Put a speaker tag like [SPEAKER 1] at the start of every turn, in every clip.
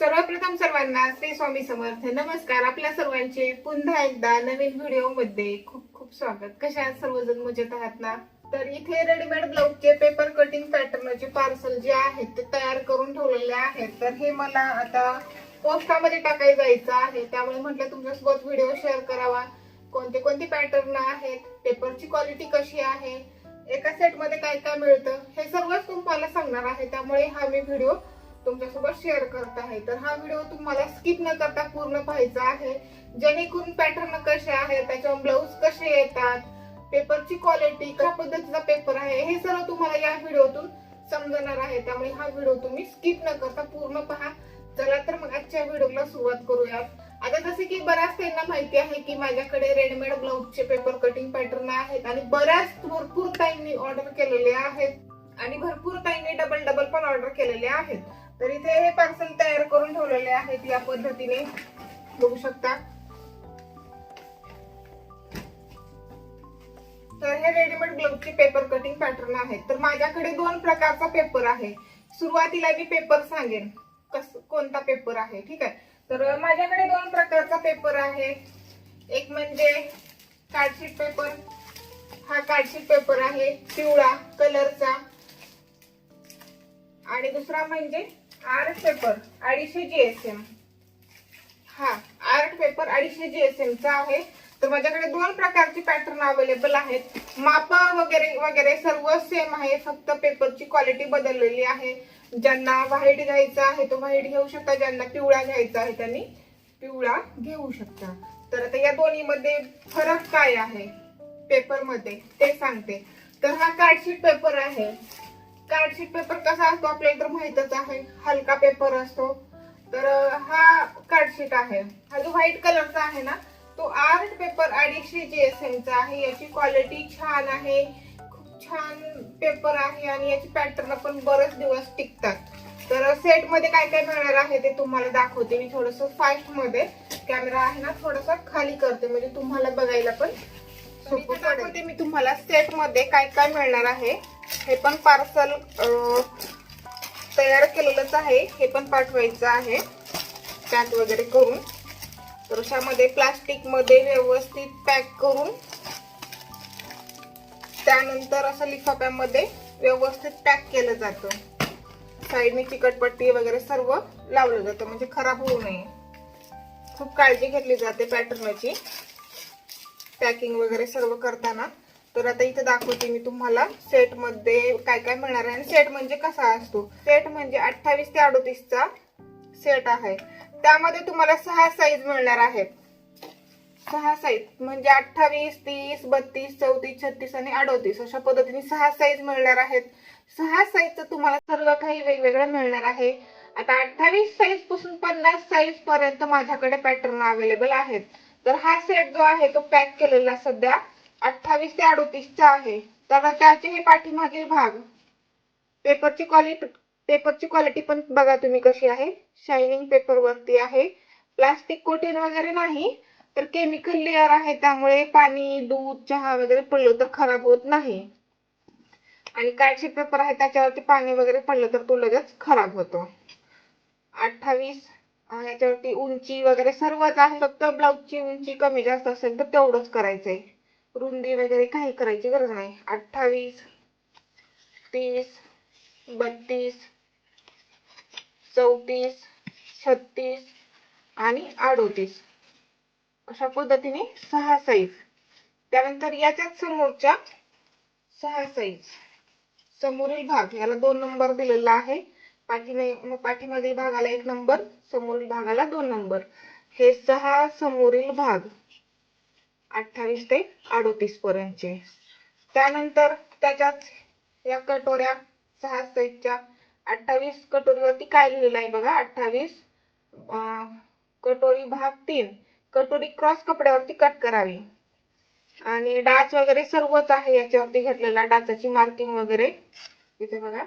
[SPEAKER 1] सर्वप्रथम सर्वांना श्री स्वामी समर्थ नमस्कार. आपल्या सर्वांचे पुन्हा एकदा नवीन व्हिडिओमध्ये खूप खूप स्वागत. कशा आहात सर्वजण? मजेत आहात ना? तर इथे रेडीमेड ब्लाऊजचे पेपर कटिंग पॅटर्नचे पार्सल जे आहेत ते तयार करून ठेवलेले आहेत. तर हे मला आता पोस्टामध्ये टाकाय जायचं आहे. त्यामुळे म्हटलं तुमच्यासोबत व्हिडिओ शेअर करावा. कोणते कोणते पॅटर्न आहेत? पेपरची क्वालिटी कशी आहे? एका सेटमध्ये काय काय मिळतं? हे सर्वच तुम्हाला सांगणार आहे. त्यामुळे हा मी व्हिडिओ तुमच्यासोबत शेअर करत आहे. तर हा व्हिडिओ तुम्हाला स्किप न करता पूर्ण पाहायचा आहे. जेणेकरून पॅटर्न कसे आहेत त्याच्यावर ब्लाऊज कसे येतात पेपरची क्वालिटी कशा पद्धतीचा पेपर आहे हे सर्व तुम्हाला या व्हिडिओतून समजणार आहे. त्यामुळे हा व्हिडिओ तुम्ही स्किप न करता पूर्ण पहा. चला तर मग आजच्या व्हिडिओला सुरुवात करूयात. आता जसे की बऱ्याच त्यांना माहिती आहे की माझ्याकडे रेडीमेड ब्लाऊजचे पेपर कटिंग पॅटर्न आहेत आणि बऱ्याच भरपूर ताईंनी ऑर्डर केलेले आहेत. आणि भरपूर ताईंनी डबल डबल पण ऑर्डर केलेले आहेत. तर इथे हे पार्सल तयार करून ठेवलेले आहेत या पद्धतीने. बघू शकता. तर हे रेडीमेड ग्लोवची पेपर कटिंग पॅटर्न आहेत तर माझ्याकडे दोन प्रकारचा पेपर आहे. सुरुवातीला मी पेपर सांगेन कस कोणता पेपर आहे ठीक आहे? तर माझ्याकडे दोन प्रकारचा पेपर आहे. एक म्हणजे कार्डशीट पेपर हा कार्डशीट पेपर आहे पिवळा कलरचा आणि दुसरा म्हणजे आर्ट पेपर अडीचशे जीएसएम हा आर्ट पेपर अडीचशे जीएसएम चा आहे. तर माझ्याकडे दोन प्रकारचे पॅटर्न अवेलेबल आहेत. माप वगैरे वगैरे सर्व सेम आहे. फक्त पेपरची क्वालिटी बदललेली आहे. ज्यांना व्हाईट घ्यायचा आहे तो व्हाईट घेऊ शकता. ज्यांना पिवळा घ्यायचा आहे त्यांनी पिवळा घेऊ शकता. तर आता या दोन्ही मध्ये फरक काय आहे? पेपरमध्ये ते सांगते. तर हा कार्डशीट पेपर आहे. कार्डशीट पेपर कसा असतो आपल्याला तर माहितच आहे. हलका पेपर असतो. तर हा कार्डशीट आहे. हा जो व्हाईट कलरचा आहे ना तो आर्ट पेपर अडीचशे जीएसएम चा आहे. याची क्वालिटी छान आहे. खूप छान पेपर आहे आणि याची पॅटर्न पण बरेच दिवस टिकतात. तर सेटमध्ये काय काय मिळणार आहे ते तुम्हाला दाखवते मी थोडस फास्टमध्ये कॅमेरा आहे ना थोडासा खाली करते. म्हणजे तुम्हाला बघायला पण सोपं दाखवते मी तुम्हाला सेटमध्ये काय काय मिळणार आहे. हे पण पार्सल तयार केलेलंच आहे. हे पण पाठवायचं आहे. पॅक वगैरे करून. तर अशामध्ये प्लास्टिकमध्ये व्यवस्थित पॅक करून त्यानंतर असं लिफाफ्यामध्ये व्यवस्थित पॅक केलं जातं. साईडने चिकटपट्टी वगैरे सर्व लावलं जातं म्हणजे खराब होऊ नये. खूप काळजी घेतली जाते पॅटर्नची. पॅकिंग वगैरे सर्व करताना. तर आता इथे दाखवते मी तुम्हाला सेटमध्ये काय काय मिळणार आहे. आणि सेट म्हणजे कसा असतो? सेट म्हणजे अठ्ठावीस ते अडोतीसचा सेट आहे. त्यामध्ये तुम्हाला सहा साईज मिळणार आहेत. सहा साईज म्हणजे अठ्ठावीस तीस बत्तीस चौतीस छत्तीस आणि अडोतीस अशा पद्धतीने सहा साईज मिळणार आहेत. सहा साईजचं तुम्हाला सर्व काही वेगवेगळं मिळणार आहे. आता अठ्ठावीस साईजपासून पन्नास साईज पर्यंत माझ्याकडे पॅटर्न अवेलेबल आहेत. तर हा सेट जो आहे तो पॅक केलेला सध्या अठ्ठावीस ते अडोतीसचा आहे. तर त्याचे हे पाठीमागील भाग. पेपरची क्वालिटी पेपरची क्वालिटी पण बघा तुम्ही कशी आहे. शायनिंग पेपर वरती आहे. प्लास्टिक कोटिंग वगैरे नाही तर केमिकल लेअर आहे. त्यामुळे पाणी दूध चहा वगैरे पडलं तर खराब होत नाही. आणि कार्डशीट पेपर आहे त्याच्यावरती पाणी वगैरे पडलं तर तो लगेच खराब होतो. अठ्ठावीस याच्यावरती उंची वगैरे सर्वच आहे. फक्त ब्लाऊजची उंची कमी जास्त असेल तर तेवढंच करायचंय. रुंदी वगैरे काही करायची गरज नाही. अठ्ठावीस तीस बत्तीस चौतीस छत्तीस आणि अडोतीस. अशा पद्धतीने सहा साईज त्यानंतर याच्याच समोरच्या सहा साईज समोरील भाग याला दोन नंबर दिलेला आहे. पाठीने मग पाठीमागील भागाला एक नंबर समोरील भागाला दोन नंबर हे सहा समोरील भाग. अठ्ठावीस ते अडोतीस पर्यंतचे. त्यानंतर त्याच्यात या कटोऱ्या सहा साईजच्या अठ्ठावीस कटोरीवरती काय लिहिलेलं आहे बघा? अठ्ठावीस कटोरी भाग तीन. कटोरी क्रॉस कपड्यावरती कट करावी. आणि डाच वगैरे सर्वच आहे याच्यावरती घेतलेला. डाचाची मार्किंग वगैरे. इथे बघा.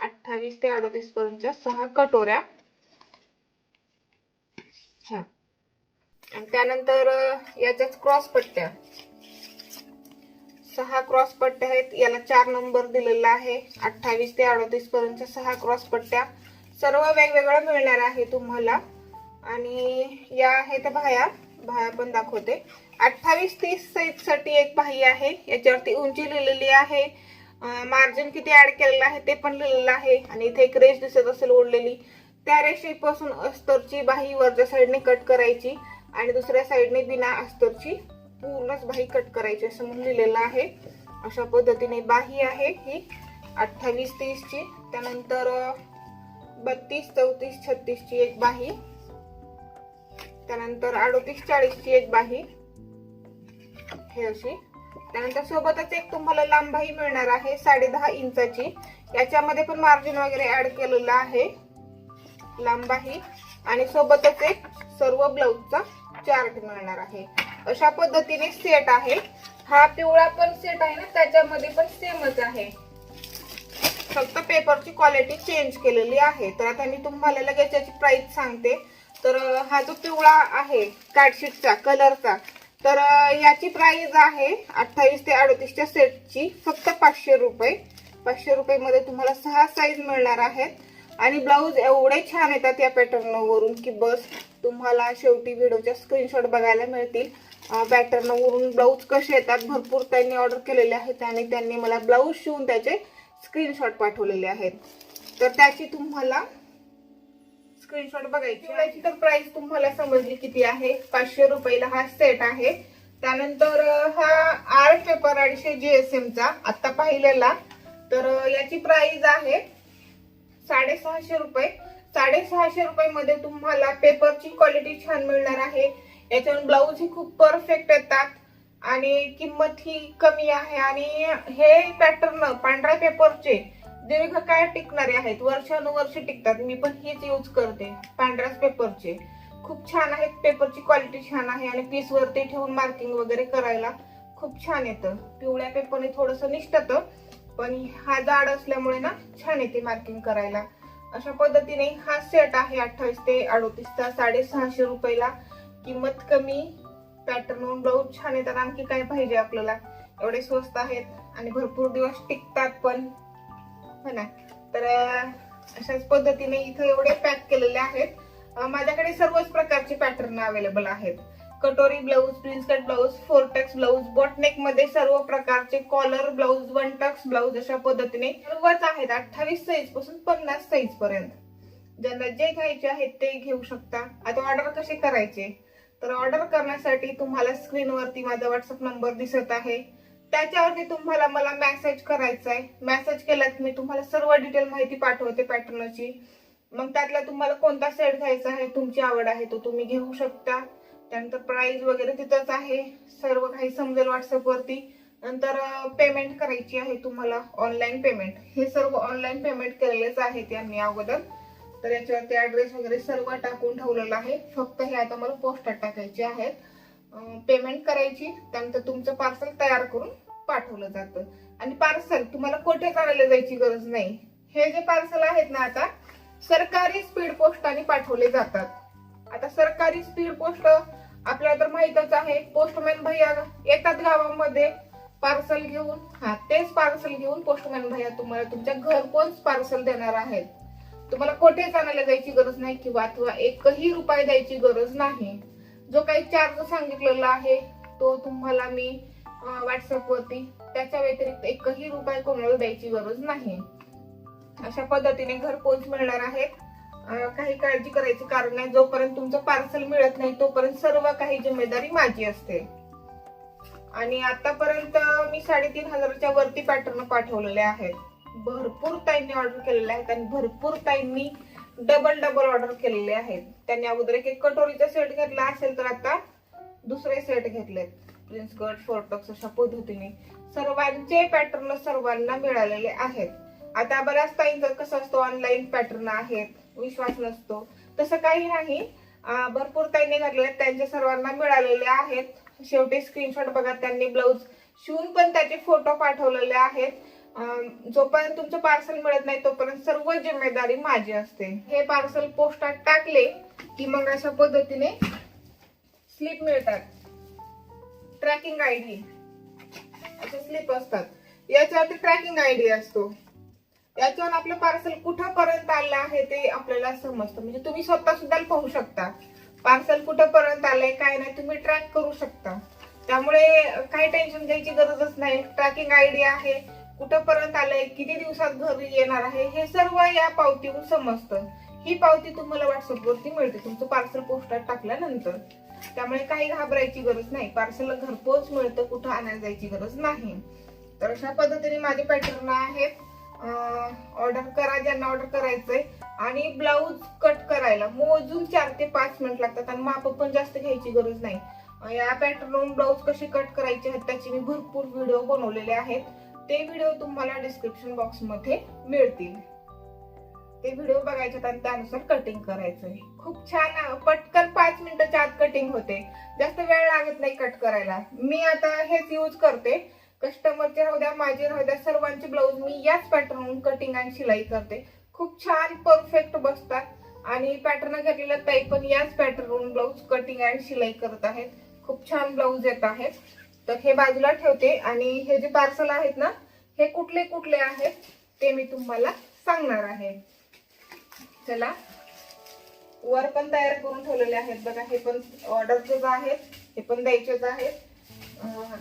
[SPEAKER 1] अठ्ठावीस ते अडोतीस पर्यंतच्या सहा कटोऱ्या. हा आणि त्यानंतर याच्याच क्रॉस पट्ट्या. सहा क्रॉस पट्ट्या आहेत. याला चार नंबर दिलेला आहे. अठ्ठावीस ते अडतीस पर्यंतच्या सहा क्रॉस पट्ट्या. सर्व वेगवेगळ्या मिळणार आहे तुम्हाला. आणि या आहेत बाह्या बाह्या पण दाखवते. अठ्ठावीस तीस साईजसाठी एक बाही आहे. याच्यावरती उंची लिहिलेली आहे. मार्जिन किती ऍड केलेलं आहे ते पण लिहिलेलं आहे. आणि इथे एक रेष दिसत असेल ओढलेली त्या रेषेपासून अस्तरची बाही वरच्या साईडने कट करायची. आणि दुसऱ्या साईडने बिना अस्तरची पूर्णच बाही कट करायची असं म्हणून लिहिलेलं आहे. अशा पद्धतीने बाही आहे ही. अठ्ठावीस तीसची. त्यानंतर बत्तीस चौतीस छत्तीसची एक बाही. त्यानंतर अडोतीस चाळीसची एक बाही. हे अशी. त्यानंतर सोबतच एक तुम्हाला लांबाही मिळणार आहे साडे दहा इंचाची. याच्यामध्ये पण मार्जिन वगैरे ऍड केलेलं आहे. लांबाही आणि सोबतच एक सर्व ब्लाऊजचा चार्ट मिळणार आहे. अशा पद्धतीने सेट आहे. हा पिवळा पण सेट आहे ना त्याच्यामध्ये पण सेमच आहे. फक्त पेपरची क्वालिटी चेंज केलेली आहे. तर आता मी तुम्हाला लगेच याची प्राइस सांगते. तर हा जो पिवळा आहे कार्डशीटचा कलरचा तर याची प्राइस आहे अठ्ठावीस ते अडतीसच्या सेटची फक्त पाचशे रुपये. पाचशे रुपये मध्ये तुम्हाला सहा साईज मिळणार आहेत. आणि ब्लाऊज एवढे छान येतात या पॅटर्न वरून की बस तुम्हाला शेवटी व्हिडिओच्या स्क्रीनशॉट बघायला मिळतील. पॅटर्न वरून ब्लाऊज कसे येतात भरपूर त्यांनी ऑर्डर केलेले आहेत आणि त्यांनी मला ब्लाऊज शिवून त्याचे स्क्रीनशॉट पाठवलेले आहेत. तर त्याची तुम्हाला स्क्रीनशॉट बघायची त्याची तर प्राइस तुम्हाला समजली किती आहे? पाचशे रुपयाला हा सेट आहे. त्यानंतर हा आर्ट पेपर अडीचशे जी एस एमचा आता पाहिलेला. तर याची प्राइस आहे साडेसहाशे रुपये. साडेसहाशे रुपये मध्ये तुम्हाला पेपरची क्वालिटी छान मिळणार आहे. याच्यावर ब्लाऊज ही खूप परफेक्ट येतात. आणि किंमत ही कमी आहे. आणि हे पॅटर्न पांढऱ्या पेपरचे दीर्घकाळ टिकणारे आहेत. वर्षानुवर्ष टिकतात. मी पण हीच यूज करते. पांढऱ्याच पेपरचे खूप छान आहेत. पेपरची क्वालिटी छान आहे. आणि पीस वरती ठेवून मार्किंग वगैरे करायला खूप छान येतं. पिवळ्या पेपरने थोडस निष्ठत. पण हा जाड असल्यामुळे ना छान येते मार्किंग करायला. अशा पद्धतीने हा सेट आहे अठ्ठावीस ते अडोतीसचा साडेसहाशे रुपयाला. किंमत कमी पॅटर्न ब्लाऊज छान येतात आणखी काय पाहिजे आपल्याला? एवढे स्वस्त आहेत आणि भरपूर दिवस टिकतात पण. हो ना? तर अशाच पद्धतीने इथं एवढे पॅक केलेले आहेत. माझ्याकडे सर्वच प्रकारचे पॅटर्न अवेलेबल आहेत. Katori blouse prince cut blouse four tucks blouse बॉटनेकमध्ये सर्व प्रकारचे collar blouse one tucks blouse अशा पद्धतीने सर्वच आहेत. अठ्ठावीस साईजपासून पन्नास साईज पर्यंत. ज्यांना जे घ्यायचे आहेत ते घेऊ शकता. आता ऑर्डर कसे करायचे? तर ऑर्डर करण्यासाठी तुम्हाला स्क्रीनवरती माझा व्हॉट्सअप नंबर दिसत आहे. त्याच्यावरती तुम्हाला मला मेसेज करायचा आहे. मेसेज केला की मी तुम्हाला सर्व डिटेल माहिती पाठवते पॅटर्नची मग त्यातला तुम्हाला कोणता सेट घ्यायचा आहे तुमची आवड आहे तो तुम्ही घेऊ शकता. त्यानंतर प्राइस वगैरे तिथंच आहे. सर्व काही समजेल व्हॉट्सअप वरती. नंतर पेमेंट करायची आहे तुम्हाला ऑनलाईन पेमेंट हे सर्व ऑनलाईन पेमेंट केलेलेच आहे त्यांनी अगोदर. तर याच्यावरती ऍड्रेस वगैरे सर्व टाकून ठेवलेलं आहे. फक्त हे आता मला पोस्टात टाकायचे आहेत. पेमेंट करायची. त्यानंतर तुमचं पार्सल तयार करून पाठवलं जातं. आणि पार्सल तुम्हाला कुठे करायला जायची गरज नाही. हे जे पार्सल आहेत ना आता सरकारी स्पीड पोस्टाने पाठवले जातात. आता सरकारी स्पीड पोस्ट आपल्याला तर माहितच आहे. पोस्टमॅन भैया येतात गावामध्ये पार्सल घेऊन. हा तेच पार्सल घेऊन पोस्टमॅन भैया तुम्हाला तुमच्या घरपोच पार्सल देणार आहेत? तुम्हाला कुठेच आणायला जायची गरज नाही किंवा अथवा एकही रुपये द्यायची गरज नाही. जो काही चार्ज सांगितलेला आहे तो तुम्हाला मी व्हॉट्सअप वरती त्याच्या व्यतिरिक्त एकही रुपये कोणाला द्यायची गरज नाही. अशा पद्धतीने घरपोच मिळणार आहेत? काही काळजी करायची कारण नाही. जोपर्यंत तुमचं पार्सल मिळत नाही तोपर्यंत सर्व काही जिम्मेदारी माझी असते. आणि आतापर्यंत मी साडेतीन हजाराच्या वरती पॅटर्न पाठवलेले आहेत. भरपूर ताईंनी ऑर्डर केलेले आहेत आणि भरपूर ताईंनी डबल डबल ऑर्डर केलेले आहेत. त्यांनी अगोदर एक एक कटोरीचा सेट घेतला असेल तर आता दुसरे सेट घेतलेत. प्रिन्स कट फोरटॉक्स अशा पद्धतीने सर्वांचे पॅटर्न सर्वांना मिळालेले आहेत. आता बऱ्याच ताईंचा कसं असतो ऑनलाईन पॅटर्न आहेत. विश्वास नसतो. तसं काही नाही. भरपूर त्यांनी घातलेले आहेत. सर्वांना मिळालेले आहेत. शेवटी स्क्रीनशॉट बघा त्यांनी ब्लाऊज शिवून पण त्याचे फोटो पाठवलेले आहेत. जोपर्यंत तुमचं पार्सल मिळत नाही तोपर्यंत सर्व जिम्मेदारी माझी असते. हे पार्सल पोस्टात टाकले की मग अशा पद्धतीने स्लिप मिळतात. ट्रॅकिंग आयडी असे स्लिप असतात. याच्यावरती ट्रॅकिंग आयडी असतो. याच्यावर आपलं पार्सल कुठंपर्यंत आलं आहे ते आपल्याला समजतं. म्हणजे तुम्ही स्वतः सुद्धा पाहू शकता. पार्सल कुठंपर्यंत आलंय काय नाही तुम्ही ट्रॅक करू शकता. त्यामुळे काही टेन्शन घ्यायची गरजच नाही. ट्रॅकिंग आयडिया आहे. कुठंपर्यंत आलंय किती दिवसात घरी येणार आहे हे सर्व या पावतीहून समजतं. ही पावती तुम्हाला व्हॉट्सअपवरती मिळते. तुमचं पार्सल पोस्टात टाकल्यानंतर. त्यामुळे काही घाबरायची गरज नाही. पार्सल घरपोच मिळतं कुठं आणायला जायची गरज नाही. तर अशा पद्धतीने माझे पॅटर्न आहेत. ऑर्डर करा ज्यांना ऑर्डर करायचंय. आणि ब्लाऊज कट करायला. मोजून चार ते पाच मिनिट लागतात आणि माप पण जास्त घ्यायची गरज नाही. या पॅटर्नवरून ब्लाऊज कशी कट करायचे आहेत त्याचे मी भरपूर व्हिडिओ बनवलेले आहेत. ते व्हिडिओ तुम्हाला डिस्क्रिप्शन बॉक्समध्ये मिळतील. ते व्हिडिओ बघायचे आणि त्यानुसार कटिंग करायचंय. खूप छान पटकन पाच मिनिटाच्या आत कटिंग होते. जास्त वेळ लागत नाही कट करायला. मी आता हेच यूज करते. कस्टमरचे राहू द्या माझे राहू द्या सर्वांचे ब्लाऊज मी याच पॅटर्नवरून कटिंग आणि शिलाई करते. खूप छान परफेक्ट बसतात. आणि पॅटर्न घेतलेल्या ताई पण याच पॅटर्नवरून ब्लाऊज कटिंग आणि शिलाई करत आहेत. खूप छान ब्लाऊज येत आहेत. तर हे बाजूला ठेवते. आणि हे जे पार्सल आहेत ना हे कुठले कुठले आहेत ते मी तुम्हाला सांगणार आहे. चला. वर पण तयार करून ठेवलेले आहेत. बघा हे पण ऑर्डरचेच आहेत हे पण द्यायचेच आहेत.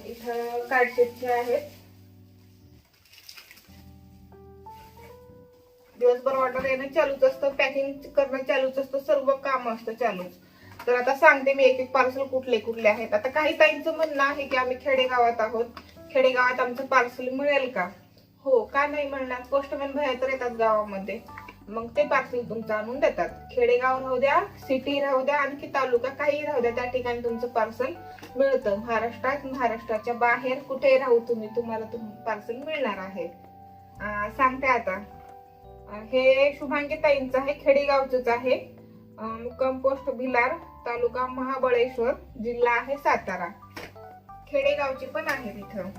[SPEAKER 1] इथं कार्डशीटचे आहेत दिवसभर ऑर्डर येणं चालूच असतं पॅकिंग करणं चालूच असतं सर्व काम असतं चालूच. तर आता सांगते मी एक एक पार्सल कुठले कुठले आहेत. आता काही ताईंचं म्हणणं आहे की आम्ही खेडेगावात आहोत. खेडेगावात आमचं पार्सल मिळेल का? हो का नाही म्हणणार पोस्टमॅन भया तर येतात गावामध्ये. मग ते पार्सल तुमचं आणून देतात. खेडेगाव राहू द्या सिटी राहू द्या आणखी तालुका काही राहू द्या त्या ठिकाणी तुमचं पार्सल मिळतं. महाराष्ट्रात महाराष्ट्राच्या बाहेर कुठे राहू तुम्ही तुम्हाला पार्सल मिळणार आहे. सांगते आता. हे शुभांगी ताईंचं आहे खेडेगावचंच आहे. कंपोस्ट भिलार तालुका महाबळेश्वर जिल्हा आहे सातारा. खेडेगावची पण आहे तिथं.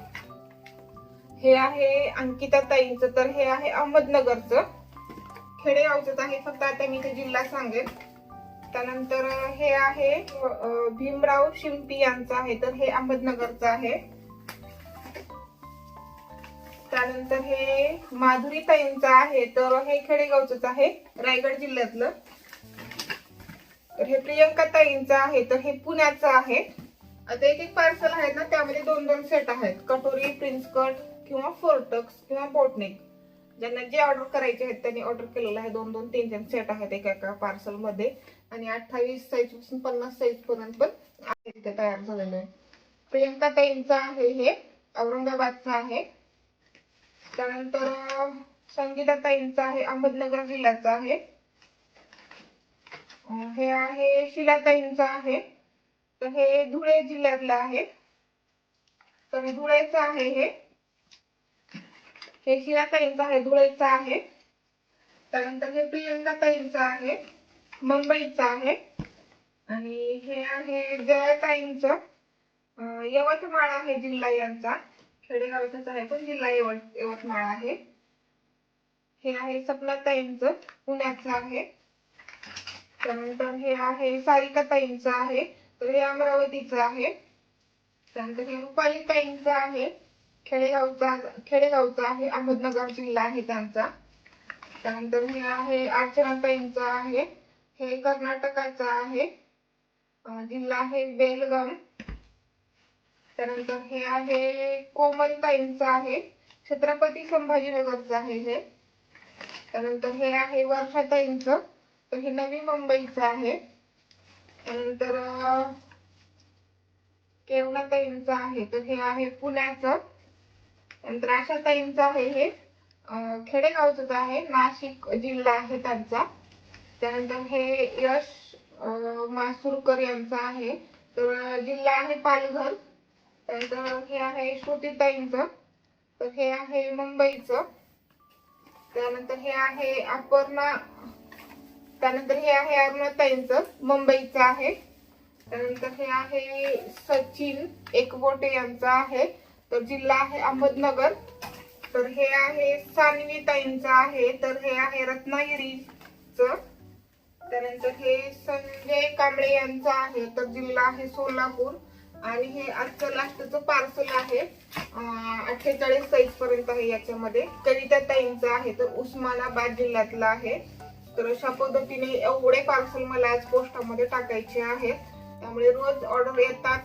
[SPEAKER 1] हे आहे अंकिता ताईंचं तर हे आहे अहमदनगरचं. खेडेगावचंच आहे फक्त आता मी ते जिल्हा सांगेल त्यानंतर हे आहे भीमराव शिंपी यांचं आहे तर हे अहमदनगरचं आहे. त्यानंतर हे माधुरी ताईंचं आहे तर हे खेडेगावचंच आहे रायगड जिल्ह्यातलं. तर हे प्रियंका ताईंचं आहे तर हे पुण्याचं आहे. आता एक एक पार्सल आहेत ना त्यामध्ये दोन दोन सेट आहेत. कटोरी प्रिन्स कट किंवा फोर्टक्स किंवा बोटनेक ज्यांना जे ऑर्डर करायचे आहेत त्यांनी ऑर्डर केलेलं आहे. दोन दोन तीन तीन सेट आहेत एका एका पार्सलमध्ये. आणि अठ्ठावीस साईजपासून पन्नास साईज पर्यंत पण आहे तिथे तयार झालेलं आहे. प्रियंका ताईंचं आहे हे. औरंगाबादचं आहे. त्यानंतर संगीता ताईंचं आहे. अहमदनगर जिल्ह्याचं आहे. हे आहे शिलाताईंचं आहे. तर हे धुळे जिल्ह्यातलं आहे. तर धुळेचं आहे हे. हे हिराताईंचं आहे धुळेचं आहे. त्यानंतर हे प्रियंकाताईंचं आहे मुंबईचं आहे. आणि हे आहे जयाताईंचं यवतमाळ आहे जिल्हा यांचा. खेडेगावचाच आहे पण जिल्हा यवत यवतमाळ आहे. हे आहे सपनाताईंचं पुण्याचं आहे. त्यानंतर हे आहे सारिकाताईंचं आहे तर हे अमरावतीचं आहे. त्यानंतर हे रुपालीताईंचं आहे. खेडेगावचा खेडेगावचा आहे अहमदनगर जिल्हा आहे त्यांचा. त्यानंतर हे आहे अर्चनाताईंचा आहे हे कर्नाटकाचं आहे. जिल्हा आहे बेलगाम त्यानंतर हे आहे कोमलताईंचं आहे छत्रपती संभाजीनगरचं आहे हे. त्यानंतर हे आहे वर्षाताईंचं तर हे नवी मुंबईचं आहे. त्यानंतर केवणाताईंचं आहे तर हे आहे पुण्याचं. नंतर आशाताईंचं आहे हे. खेडेगावचंच आहे. नाशिक जिल्हा आहे त्यांचा. त्यानंतर हे यश मासुरकर यांचं आहे. तर जिल्हा आहे पालघर. त्यानंतर हे आहे श्रुतीताईंचं. तर हे आहे मुंबईचं. त्यानंतर हे आहे अपर्णा त्यानंतर हे आहे अरुणाताईंचं. मुंबईचं आहे. त्यानंतर हे आहे सचिन एकबोटे यांचं आहे. तर जिल्हा आहे अहमदनगर. तर हे आहे सानवी ताईंचं आहे. तर हे आहे रत्नागिरीचं. त्यानंतर हे संजय कांबळे यांचं आहे. तर जिल्हा आहे सोलापूर. आणि हे आजचं लास्टचं पार्सल आहे. अठ्ठेचाळीस साईज पर्यंत आहे याच्यामध्ये. कविता ताईंचं आहे. तर उस्मानाबाद जिल्ह्यातलं आहे. तर अशा पद्धतीने एवढे पार्सल मला आज पोस्टामध्ये टाकायचे आहेत. त्यामुळे रोज ऑर्डर येतात.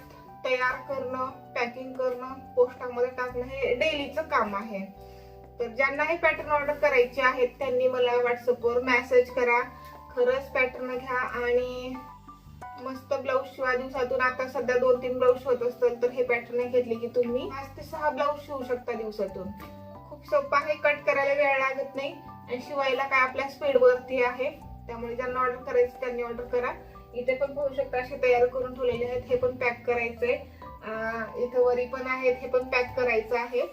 [SPEAKER 1] तयार करणं पॅकिंग करणं पोस्टामध्ये टाकणं हे डेलीचं काम आहे. तर ज्यांना हे पॅटर्न ऑर्डर करायचे आहेत त्यांनी मला व्हॉट्सअपवर मेसेज करा. खरंच पॅटर्न घ्या आणि मस्त ब्लाऊज शिवा. दिवसातून आता सध्या दोन तीन ब्लाऊज शिवत असतील तर हे पॅटर्न घेतले की तुम्ही पाच ते सहा ब्लाऊज शिवू शकता दिवसातून. खूप सोपं आहे कट करायला वेळ लागत नाही. आणि शिवायला काय आपल्या स्पीडवरती आहे त्यामुळे ज्यांना ऑर्डर करायचं त्यांनी ऑर्डर करा. इथे पण पाहू शकता असे तयार करून ठेवलेले आहेत. हे पण पॅक करायचंय. अं, इथं वरी पण आहेत. हे पण पॅक करायचं आहे.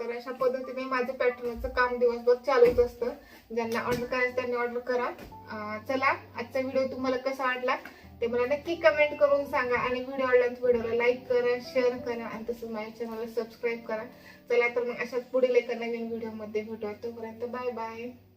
[SPEAKER 1] तर अशा पद्धतीने माझं पॅटर्नचं काम दिवसभर चालूच असतं. ज्यांना ऑर्डर करायचं त्यांनी ऑर्डर करा. चला आजचा व्हिडिओ तुम्हाला कसा वाटला ते मला नक्की कमेंट करून सांगा आणि व्हिडिओ आवडला तर व्हिडिओला लाईक करा शेअर करा आणि तसं माझ्या चॅनलला सबस्क्राईब करा. चला तर मग अशाच पुढील एका नवीन व्हिडिओमध्ये भेटूया तोपर्यंत बाय बाय